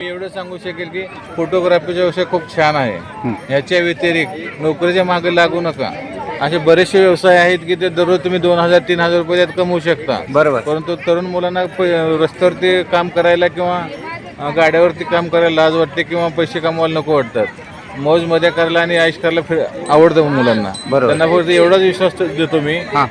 मी एवढं सांगू शकेल की फोटोग्राफीचा व्यवसाय खूप छान आहे. याच्या व्यतिरिक्त नोकरीच्या मागे लागू नका. असे बरेचसे व्यवसाय आहेत की ते दररोज तुम्ही दोन हजार तीन हजार रुपये त्यात कमवू शकता. बरोबर. परंतु तरुण मुलांना प- रस्त्यावरती काम करायला किंवा अ, गाड्यावरती काम करायला लाज वाटते किंवा पैसे कमवायला नको वाटतात. मौज मजा करायला आणि आयुष करायला फिर आवडतं मुलांना. बरोबर. त्यांना फक्त एवढाच विश्वास देतो मी हां.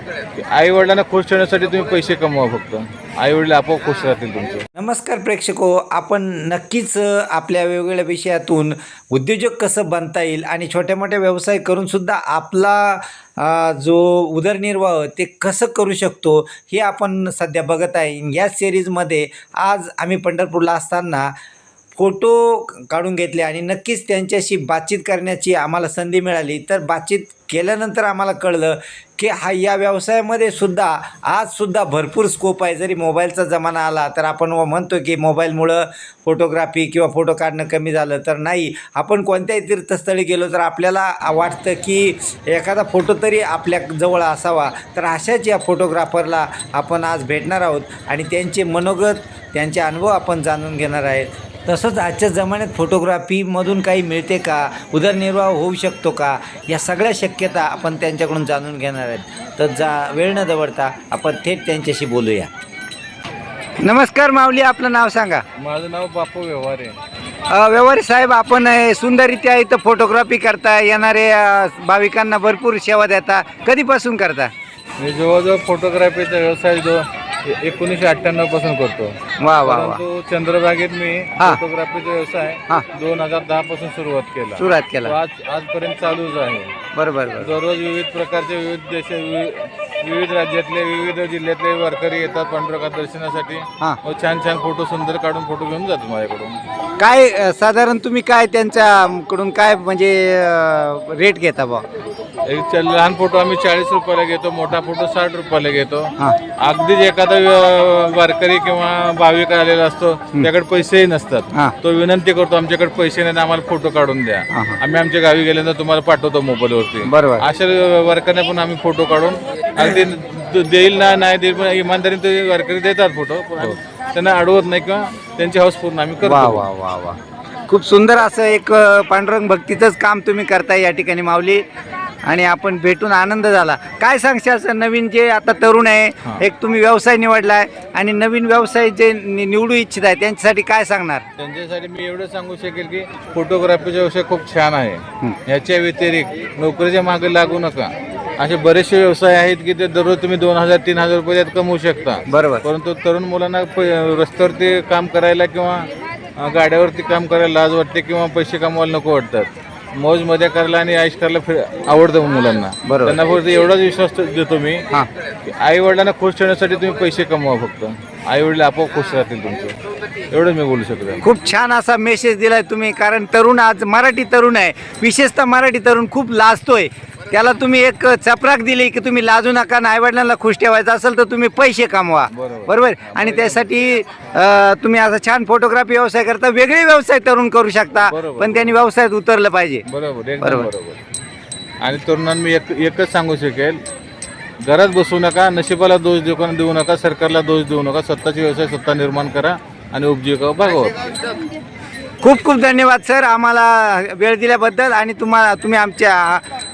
आई वडिलांना खुश ठेवण्यासाठी तुम्ही पैसे कमवा फक्त. आई वडील आपोआप खुश राहतील तुमचे. नमस्कार प्रेक्षको आपण नक्कीच अ, आपल्या वेगवेगळ्या विषयातून उद्योजक कसं बनता येईल आणि छोट्या मोठ्या व्यवसाय करून सुद्धा आपला अ, जो उदरनिर्वाह ते कसं करू शकतो हे आपण सध्या बघत आहे. या सिरीजमध्ये आज आम्ही पंढरपूरला असताना फोटो काढून घेतले आणि नक्कीच त्यांच्याशी बातचीत करण्याची आम्हाला संधी मिळाली. तर बातचीत केल्यानंतर आम्हाला कळलं की हा या व्यवसायामध्ये सुद्धा आजसुद्धा भरपूर स्कोप आहे. जरी मोबाईलचा जमाना आला तर आपण व म्हणतो की मोबाईलमुळं फोटोग्राफी किंवा फोटो काढणं कमी झालं. तर नाही आपण कोणत्याही तीर्थस्थळी गेलो तर आपल्याला वाटतं की एखादा फोटो तरी आपल्या जवळ असावा. तर अशाच या फोटोग्राफरला आपण आज भेटणार आहोत आणि त्यांचे मनोगत त्यांचे अनुभव आपण जाणून घेणार आहेत. तसंच आजच्या जमान्यात फोटोग्राफीमधून काही मिळते का? उदरनिर्वाह होऊ शकतो का? या सगळ्या शक्यता आपण त्यांच्याकडून जाणून घेणार आहेत. तर जा वेळ न दवडता आपण थेट त्यांच्याशी बोलूया. नमस्कार माऊली आपलं नाव सांगा. माझं नाव बापू व्यवहार. व्यवहारी साहेब आपण सुंदररित्या इथं फोटोग्राफी करता येणारे भाविकांना भरपूर सेवा देता. कधीपासून करता? मी जवळजवळ फोटोग्राफीचा व्यवसाय जो एकोणीसशे अठ्ठ्याण्णवपासून करतो. वा वा वा. परंतु चंद्रभागेत मी हा. फोटोग्राफीचा व्यवसाय हा. दोन हजार दहा पासून सुरुवात केला. सुरुवात तो केला आज आजपर्यंत चालूच आहे. बरोबर बरोबर. दररोज विविध प्रकारचे विविध देश विविध- राज्यातले विविध जिल्ह्यातले वारकरी येतात पांडुरंगा दर्शनासाठी. हां. व छान छान फोटो सुंदर काढून फोटो घेऊन जातात माझ्याकडून. काय अ, साधारण तुम्ही काय त्यांच्याकडून काय म्हणजे रेट घेता बा लहान फोटो आम्ही चाळीस रुपयाला घेतो मोठा फोटो साठ रुपयाला घेतो. हां. अगदीच एखादा व्य- वारकरी किंवा भाविक आलेला असतो त्याकडे पैसेही नसतात. हां. तो विनंती करतो आमच्याकडे पैसे नाही आम्हाला फोटो काढून द्या. हां, हां. आम्ही आमच्या गावी गेल्यानंतर तुम्हाला पाठवतो मोबाईलवरती. बरोबर. अशा वर्करने पण आम्ही फोटो काढून अगदी देईल ना नाही देईल पण इमानदारीने ते वारकरी देतात फोटो. पण आम्ही त्यांना अडवत नाही किंवा त्यांची हाऊस पूर्ण आम्ही वा करतो वा वा वा. खूप सुंदर असं एक अ, पांडुरंग भक्तीचंच काम तुम्ही करताय या ठिकाणी माऊली. आणि आपण भेटून आनंद झाला. काय सांगशाल सर नवीन जे आता तरुण आहे. एक तुम्ही व्यवसाय निवडलाय आणि नवीन व्यवसाय जे नि- निवडू इच्छित आहे त्यांच्यासाठी काय सांगणार? त्यांच्यासाठी मी एवढं सांगू शकेल की फोटोग्राफीचा व्यवसाय खूप छान आहे. याच्या व्यतिरिक्त नोकरीच्या मागे लागू नका. असे बरेचसे व्यवसाय आहेत की ते दररोज तुम्ही दोन हजार तीन हजार रुपये त्यात कमवू शकता. बरोबर. परंतु तरुण मुलांना प- रस्त्यावरती काम करायला किंवा अ, गाड्यावरती काम करायला लाज वाटते किंवा पैसे कमवायला नको वाटतात. मौज मजा करायला आणि आयुष करायला फिर आवडतं मुलांना. बरोबर. त्यांना फक्त एवढाच विश्वास देतो मी हां. की आई वडिलांना खुश ठेवण्यासाठी तुम्ही पैसे कमवा फक्त. आई वडील आपोआप खुश राहतील तुमचे. एवढंच मी बोलू शकतो. खूप छान असा मेसेज दिलाय तुम्ही कारण तरुण आज मराठी तरुण आहे. विशेषतः मराठी तरुण खूप लाजतोय. त्याला तुम्ही एक चपराक दिली की तुम्ही लाजू नका आणि आईवडिलांना खुश ठेवायचं असेल तर तुम्ही पैसे कमवा बरोबर. बरोबर आणि त्यासाठी तुम्ही असा छान फोटोग्राफी व्यवसाय करता वेगळे व्यवसाय तरुण करू शकता. पण त्यांनी व्यवसायात उतरलं पाहिजे बरोबर एकदम बरोबर. बरोबर आणि तरुणांना मी एक एकच सांगू शकेल घरात बसू नका नशिबाला दोष देऊ देऊ नका सरकारला दोष देऊ नका स्वतःचे व्यवसाय स्वतः निर्माण करा आणि उपजीविका भागवा खूप खूप धन्यवाद सर आम्हाला वेळ दिल्याबद्दल आणि तुम्हाला तुम्ही आमच्या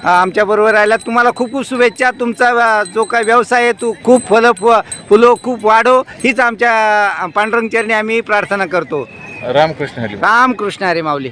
आमच्याबरोबर राहिलात तुम्हाला खूप खूप शुभेच्छा. तुमचा जो काय व्यवसाय आहे तो खूप फलं फु फुलो खूप वाढो. हीच आमच्या पांडुरंग चरणी आम्ही प्रार्थना करतो. रामकृष्ण हरी रामकृष्ण हरे माऊली.